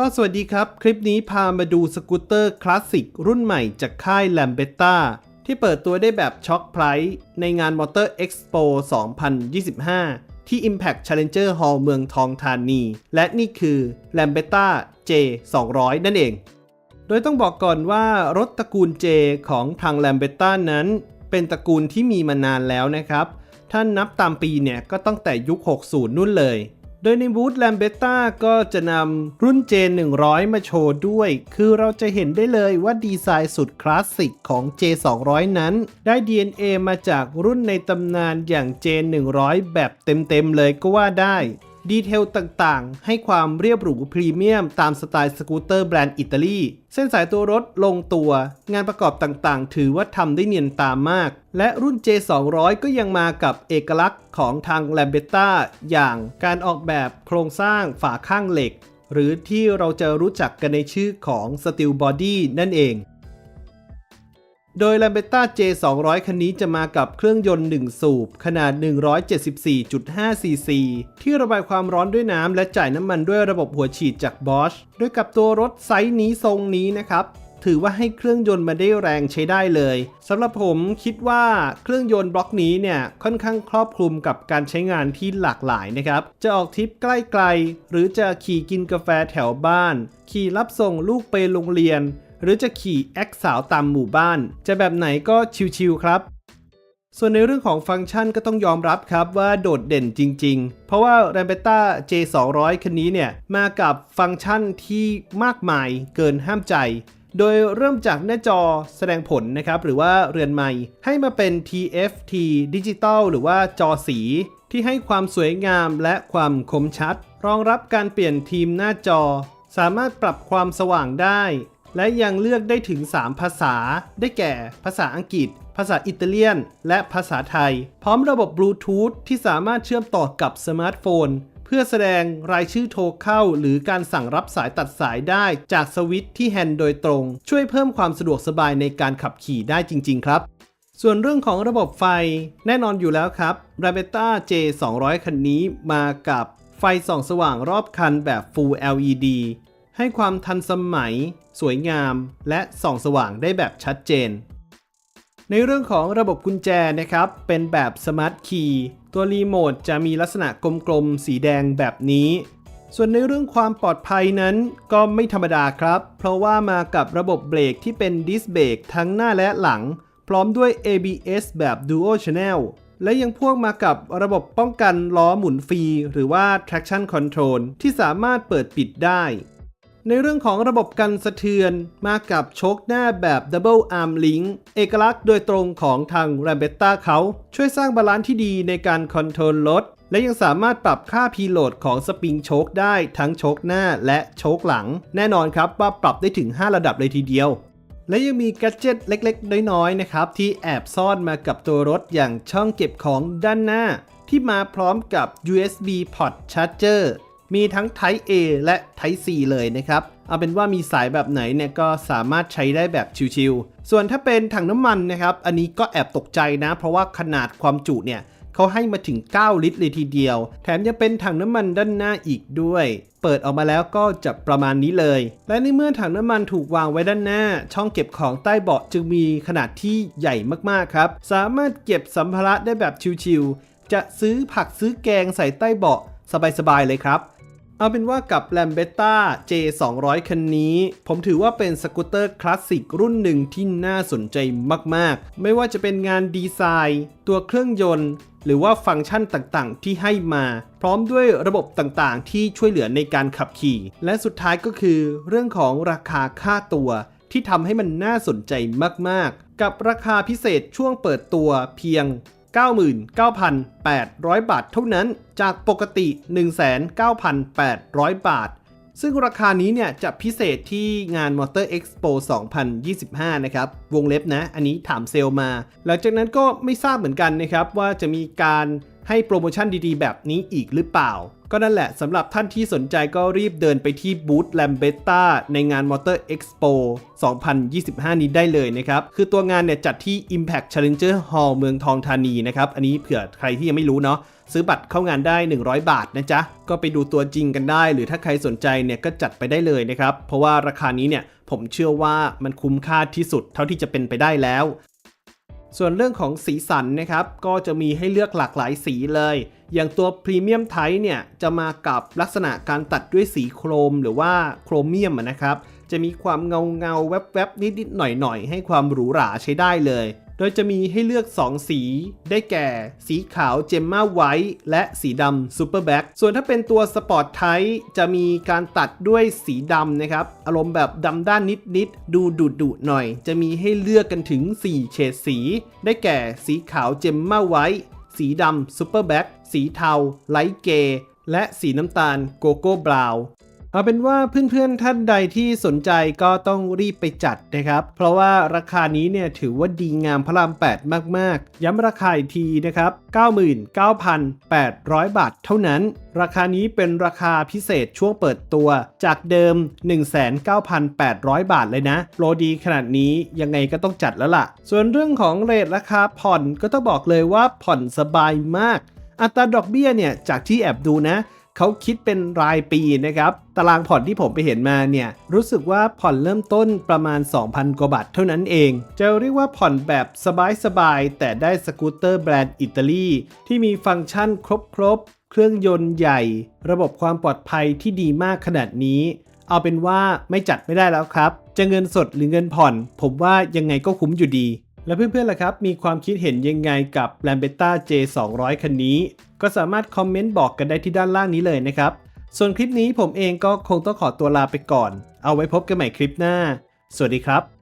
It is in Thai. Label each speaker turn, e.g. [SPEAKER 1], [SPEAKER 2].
[SPEAKER 1] ก็สวัสดีครับ คลิปนี้พามาดูสกูตเตอร์คลาสสิกรุ่นใหม่จากค่าย l a m b e t t a ที่เปิดตัวได้แบบช็อคไพรส์ในงาน Motor Expo 2025 ที่ Impact Challenger Hall เมืองทองธานี และนี่คือ l a m b e t t a J 200นั่นเอง โดยต้องบอกก่อนว่ารถตระกูล J ของทาง l a m b e t t a นั้น เป็นตระกูลที่มีมานานแล้วนะครับ ถ้านับตามปีเนี่ยก็ตั้งแต่ยุค 60 นู่นเลย ดยในบูธแลมเบต้าก็จะนำรุ่นเจ100 มาโชว์ด้วย คือเราจะเห็นได้เลยว่าดีไซน์สุดคลาสสิกของ J 200 นั้น ได้ DNA มาจากรุ่นในตำนานอย่าง J 100 แบบเต็มๆเลยก็ว่าได้ ดีเทลต่างๆ ให้ความเรียบหรูพรีเมียมตามสไตล์สกูตเตอร์แบรนด์อิตาลี เส้นสายตัวรถลงตัว งานประกอบต่างๆ ถือว่าทำได้เนียนตามมาก และรุ่น J200 ก็ยังมากับเอกลักษณ์ของทาง l a m b e t t a อย่างการออกแบบโครงสร้างฝาข้างเหล็ก หรือที่เราจะรู้จักกันในชื่อของ Steel Body นั่นเอง โดย l a m b e t t a J200 คันนี้จะมากับเครื่องยนต์ 1 สูบ ขนาด 174.5 ซีซี ที่ระบายความร้อนด้วยน้ำและจ่ายน้ำมันด้วยระบบหัวฉีดจาก Bosch โดยกับตัวรถไซส์นี้ทรงนี้นะครับถือว่าให้เครื่องยนต์มาได้แรงใช้ได้เลยสำหรับผมคิดว่าเครื่องยนต์บล็อกนี้เนี่ยค่อนข้างครอบคลุมกับการใช้งานที่หลากหลายนะครับ จะออกทริปใกล้ไกล หรือจะขี่กินกาแฟแถวบ้าน ขี่รับส่งลูกไปโรงเรียน หรือจะขี่แอคสาวตามหมู่บ้าน จะแบบไหนก็ชิวๆครับ ส่วนในเรื่องของฟังก์ชันก็ต้องยอมรับครับว่าโดดเด่นจริง ๆ เพราะว่า r a m b e t t a J200 คันนี้เนี่ยมากับฟังก์ชันที่มากมายเกินห้ามใจโดยเริ่มจากหน้าจอแสดงผลนะครับ หรือว่าเรือนไม้ให้มาเป็น TFT Digital หรือว่าจอสี ที่ให้ความสวยงามและความคมชัด รองรับการเปลี่ยนทีมหน้าจอ สามารถปรับความสว่างได้ และยังเลือกได้ถึง 3 ภาษา ได้แก่ ภาษาอังกฤษ ภาษาอิตาเลียน และภาษาไทย พร้อมระบบบลูทูธที่สามารถเชื่อมต่อกับสมาร์ทโฟน เพื่อแสดงรายชื่อโทรเข้า หรือการสั่งรับสายตัดสายได้จากสวิตช์ที่แฮนด์โดยตรง ช่วยเพิ่มความสะดวกสบายในการขับขี่ได้จริง ๆ ครับส่วนเรื่องของระบบไฟแน่นอนอยู่แล้วครับ r a b e t t a J 200คันนี้มากับไฟส่องสว่างรอบคันแบบ Full LED ให้ความทันสมัย สวยงาม และส่องสว่างได้แบบชัดเจน ในเรื่องของระบบกุญแจนะครับ เป็นแบบสมาร์ทคีย์ตัวรีโมทจะมีลักษณะกลมๆ สีแดงแบบนี้ ส่วนในเรื่องความปลอดภัยนั้นก็ไม่ธรรมดาครับ เพราะว่ามากับระบบเบรกที่เป็นดิสเบรกทั้งหน้าและหลัง พร้อมด้วย ABS แบบ Dual Channel และยังพ่วงมากับระบบป้องกันล้อหมุนฟรี หรือว่า traction control ที่สามารถเปิดปิดได้ ในเรื่องของระบบกันสะเทือนมากับโชคหน้าแบบ Double Arm Link เอกลักษณ์โดยตรงของทาง r a m b e t t a เขา ช่วยสร้างบาลานซ์ที่ดีในการคอนโทรลรถ และยังสามารถปรับค่าพีโหลดของสปริงโชคได้ทั้งโชคหน้าและโชคหลัง แน่นอนครับว่าปรับได้ถึง 5 ระดับเลยทีเดียวและยังมีแกดเจิตเล็กๆ น้อยๆ นะครับ ที่แอบซ่อนมากับตัวรถอย่างช่องเก็บของด้านหน้า ที่มาพร้อมกับ USB port charger มีทั้ง Type A และ Type C เลยนะครับ เอาเป็นว่ามีสายแบบไหนเนี่ยก็สามารถใช้ได้แบบชิวๆ ส่วนถ้าเป็นถังน้ำมันนะครับ อันนี้ก็แอบตกใจนะ เพราะว่าขนาดความจุเนี่ยเขาให้มาถึง 9 ลิตรเลยทีเดียว แถมยังเป็นถังน้ำมันด้านหน้าอีกด้วย เปิดออกมาแล้วก็จะประมาณนี้เลย และในเมื่อถังน้ำมันถูกวางไว้ด้านหน้า ช่องเก็บของใต้เบาะจึงมีขนาดที่ใหญ่มากๆครับ สามารถเก็บสัมภาระได้แบบชิวๆจะซื้อผักซื้อแกงใส่ใต้เบาะสบายๆเลยครับ เอาเป็นว่ากับ l a m b e t t a J 200 คันนี้ ผมถือว่าเป็นสกูตเตอร์คลาสสิกรุ่นหนึ่งที่น่าสนใจมาก ๆ ไม่ว่าจะเป็นงานดีไซน์ ตัวเครื่องยนต์ หรือว่าฟังก์ชันต่างๆ ที่ให้มา พร้อมด้วยระบบต่างๆ ที่ช่วยเหลือในการขับขี่ และสุดท้ายก็คือเรื่องของราคาค่าตัวที่ทำให้มันน่าสนใจมาก ๆ กับราคาพิเศษช่วงเปิดตัวเพียง 99,800 บาทเท่านั้นจากปกติ 19,800 บาท ซึ่งราคานี้เนี่ยจะพิเศษที่งาน Motor Expo 2025 นะครับ วงเล็บนะ อันนี้ถามเซลล์มา หลังจากนั้นก็ไม่ทราบเหมือนกันนะครับว่าจะมีการ ให้โปรโมชั่นดีๆ แบบนี้อีกหรือเปล่า ก็นั่นแหละสำหรับท่านที่สนใจก็รีบเดินไปที่บูธ l a m b e t t a ในงาน Motor Expo 2025 นี้ได้เลยนะครับ คือตัวงานเนี่ยจัดที่ Impact Challenger Hall เมืองทองธานีนะครับ อันนี้เผื่อใครที่ยังไม่รู้เนาะซื้อบัตรเข้างานได้ 100 บาทนะจ๊ะ ก็ไปดูตัวจริงกันได้ หรือถ้าใครสนใจเนี่ยก็จัดไปได้เลยนะครับ เพราะว่าราคานี้เนี่ยผมเชื่อว่ามันคุ้มค่าที่สุดเท่าที่จะเป็นไปได้แล้ว ส่วนเรื่องของสีสันนะครับ ก็จะมีให้เลือกหลากหลายสีเลย อย่างตัวพรีเมียมไทเนี่ย จะมากับลักษณะการตัดด้วยสีโครมหรือว่าโครเมียมนะครับ จะมีความเงาเงาแวบๆ นิดๆ หน่อยๆ ให้ความหรูหราใช้ได้เลย โดยจะมีให้เลือก 2 สี ได้แก่ สีขาวเจมมาไวท์และสีดำซูเปอร์แบ็กส่วนถ้าเป็นตัวสปอร์ตไทจะมีการตัดด้วยสีดำนะครับ อารมณ์แบบดำด้านนิดๆ ดูดุดุหน่อย จะมีให้เลือกกันถึง 4 เฉดสี ได้แก่สีขาวเจมมาไวท์สีดำซูเปอร์แบ็กสีเทาไลท์เกย์และสีน้ำตาลโกโก้บราวน์ เอาเป็นว่าเพื่อนๆท่านใดที่สนใจก็ต้องรีบไปจัดนะครับ เพราะว่าราคานี้เนี่ยถือว่าดีงามพระราม 8 มากๆ ย้ำราคาอีกทีนะครับ 99,800 บาทเท่านั้น ราคานี้เป็นราคาพิเศษช่วงเปิดตัว จากเดิม 19,800 บาทเลยนะ โปรดีขนาดนี้ยังไงก็ต้องจัดแล้วล่ะ ส่วนเรื่องของเรทราคาผ่อนก็ต้องบอกเลยว่าผ่อนสบายมาก อัตราดอกเบี้ยเนี่ยจากที่แอบดูนะ เขาคิดเป็นรายปีนะครับ ตารางผ่อนที่ผมไปเห็นมาเนี่ย รู้สึกว่าผ่อนเริ่มต้นประมาณ 2,000 กว่าบาทเท่านั้นเอง จะเรียกว่าผ่อนแบบสบายๆ แต่ได้สกูตเตอร์แบรนด์อิตาลีที่มีฟังก์ชันครบๆ เครื่องยนต์ใหญ่ ระบบความปลอดภัยที่ดีมากขนาดนี้ เอาเป็นว่าไม่จัดไม่ได้แล้วครับ จะเงินสดหรือเงินผ่อน ผมว่ายังไงก็คุ้มอยู่ดี แล้วเพื่อนๆล่ะครับ มีความคิดเห็นยังไงกับ l a m b e t t a J 2 0 0 คันนี้ ก็สามารถคอมเมนต์บอกกันได้ที่ด้านล่างนี้เลยนะครับ ส่วนคลิปนี้ผมเองก็คงต้องขอตัวลาไปก่อน เอาไว้พบกันใหม่คลิปหน้า สวัสดีครับ